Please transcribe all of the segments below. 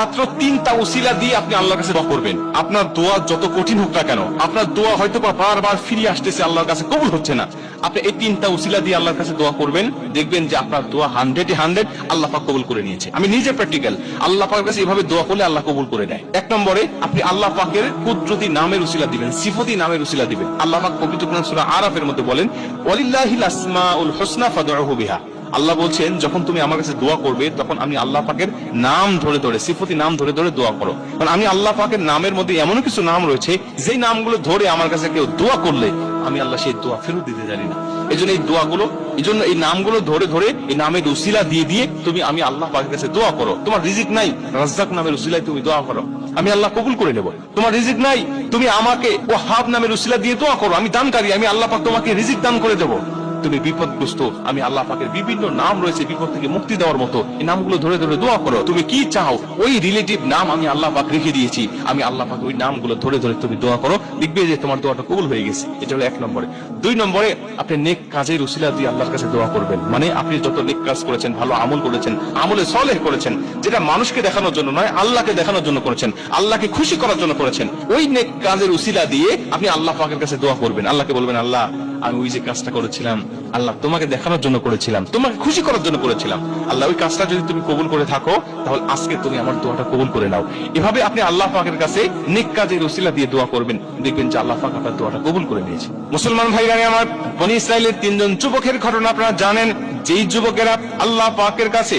মাত্র তিনটা দিয়ে আপনি আল্লাহর কাছে দোয়া করবেন। আপনার দোয়া যত কঠিন হোক না কেন, আপনার দোয়া হয়তো বা বারবার ফিরে আসতেছে আল্লাহর কাছে, কবুল হচ্ছে না। আপনি এই তিনটা দিয়ে আল্লাহর কাছে দোয়া করবেন, দেখবেন যে আপনার দোয়া হান্ড্রেড হান্ড্রেড আল্লাহ পাক কবুল করে নিয়েছে। আমি নিজে প্র্যাকটিক্যাল আল্লাহ পাকের কাছে এভাবে দোয়া করলে আল্লাহ কবুল করে দেয় এক নম্বরে, আপনি আল্লাহ পাকের কুদরতি নামের উসিলা দিবেন, সিফতি নামের উসিলা দিবেন। আল্লাহ পাক পবিত্র সূরা আরাফের মধ্যে বলেন, ওয়ালিল্লাহিল আসমাউল হুসনা ফাদউহু বিহা। আল্লাহ বলছেন, যখন তুমি আমার কাছে দোয়া করবে, তখন আমি আল্লাহ পাকের নাম ধরে ধরে, সিফতি নাম ধরে ধরে দোয়া করো। কারণ আমি আল্লাহ পাকের নামের মধ্যে এমন কিছু নাম রয়েছে, যেই নামগুলো ধরে আমার কাছে কেউ দোয়া করলে, আমি আল্লাহ সেই দোয়া ফেরত দিতে জানি না। এই জন্য এই দোয়াগুলো, এই জন্য এই নামগুলো ধরে ধরে, এই নামের উসিলা দিয়ে দিয়ে তুমি আমি আল্লাহ পাকের কাছে দোয়া করো। তোমার রিজিক নাই, রাজ্জাক নামের উসিলায় তুমি দোয়া করো। আমি আল্লাহ কবুল করে নেব। তোমার রিজিক নাই, তুমি আমাকে ও হাব নামের উসিলা দিয়ে দোয়া করো। আমি দানকারী, আমি আল্লাহ পাক তোমাকে রিজিক দান করে দেবো। তুমি বিপদগ্রস্ত। আমি আল্লাহ পাকের বিভিন্ন নাম রয়েছে বিপদ থেকে মুক্তি দেওয়ার মতো। এই নামগুলো ধরে ধরে দোয়া করো। তুমি কি চাও? ওই রিলেটিভ নাম আমি আল্লাহ পাক রেখে দিয়েছি। আমি আল্লাহ পাক ওই নামগুলো ধরে ধরে তুমি দোয়া করো। দেখবে যে তোমার দোয়াটা কবুল হয়ে গেছে। এটা হলো এক নম্বরে। দুই নম্বরে, আপনি নেক কাজের উসিলা দিয়ে আল্লাহর কাছে দোয়া করবেন। মানে আপনি যত নেক কাজ করেছেন, ভালো আমল করেছেন, আমলে সলেহ করেছেন, যেটা মানুষকে দেখানোর জন্য নয়, আল্লাহকে দেখানোর জন্য করেছেন, আল্লাহকে খুশি করার জন্য করেছেন, ওই নেক কাজের উসিলা দিয়ে আপনি আল্লাহ পাকের কাছে দোয়া করবেন। আল্লাহকে বলবেন, আল্লাহ আমি ওই যে কাজটা করেছিলাম, আল্লাহ তোমাকে দেখানোর জন্য করেছিলাম, তোমাকে খুশি করার জন্য করেছিলাম। আল্লাহ, ওই কাজটা যদি তুমি কবুল করে থাকো, তাহলে আজকে তুমি আমার দোয়াটা কবুল করে নাও। এভাবে আপনি আল্লাহ পাকের কাছে নেক কাজের উসিলা দিয়ে দোয়া করবেন। দেখবেন যে আল্লাহ পাক আপনার দোয়াটা কবুল করে নিয়েছে। মুসলমান ভাইরা আমার, বনি ইসরায়েলের তিনজন যুবকের ঘটনা আপনারা জানেন। যেই যুবকেরা আল্লাহ পাকের কাছে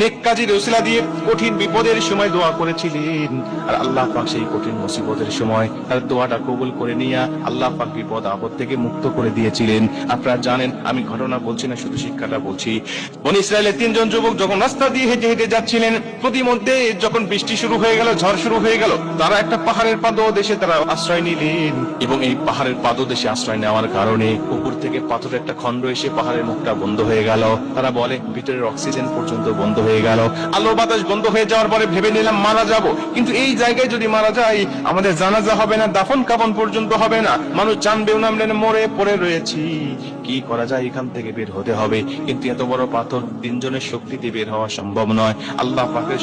নেক কাজের উসিলা দিয়ে কঠিন বিপদের সময় দোয়া করেছিলেন। আর আল্লাহ পাক সেই কঠিন মুসিবতের সময় তার দোয়াটা কবুল করে নিয়ে আল্লাহ পাক বিপদ আপদ থেকে মুক্ত করে দিয়েছিলেন। আপনারা জানেন, আমি ঘটনা বলছি না, শুধু শিক্ষাটা বলছি। বনি ইসরায়েলের তিনজন যুবক যখন রাস্তা দিয়ে হেঁটে হেঁটে যাচ্ছিলেন, প্রতিমধ্যে যখন বৃষ্টি শুরু হয়ে গেল, ঝড় শুরু হয়ে গেল, তারা একটা পাহাড়ের পাদদেশে তারা আশ্রয় নিলেন। এবং এই পাহাড়ের পাদদেশে আশ্রয় নেওয়ার কারণে উপর থেকে পাথরের একটা খন্ড এসে পাহাড়ের মুখটা বন্ধ হয়ে গেল। তারা বলে, ভিতরের অক্সিজেন পর্যন্ত বন্ধ হয়ে গেল। আলো বাতাস বন্ধ হয়ে যাওয়ার পরে ভেবে নিলাম মারা যাব। কিন্তু এই জায়গায় যদি মারা যাই, আমাদের জানাজা হবে না, দাফন কাফন পর্যন্ত হবে না। মানুষ জানবেও না, আমরা মরে পড়ে রয়েছি। কি করা যায়? এখান থেকে বের হতে হবে। কিন্তু এত বড় পাথর তিনজনের শক্তিতে বের হওয়া সম্ভব নয়। আল্লাহ পাকের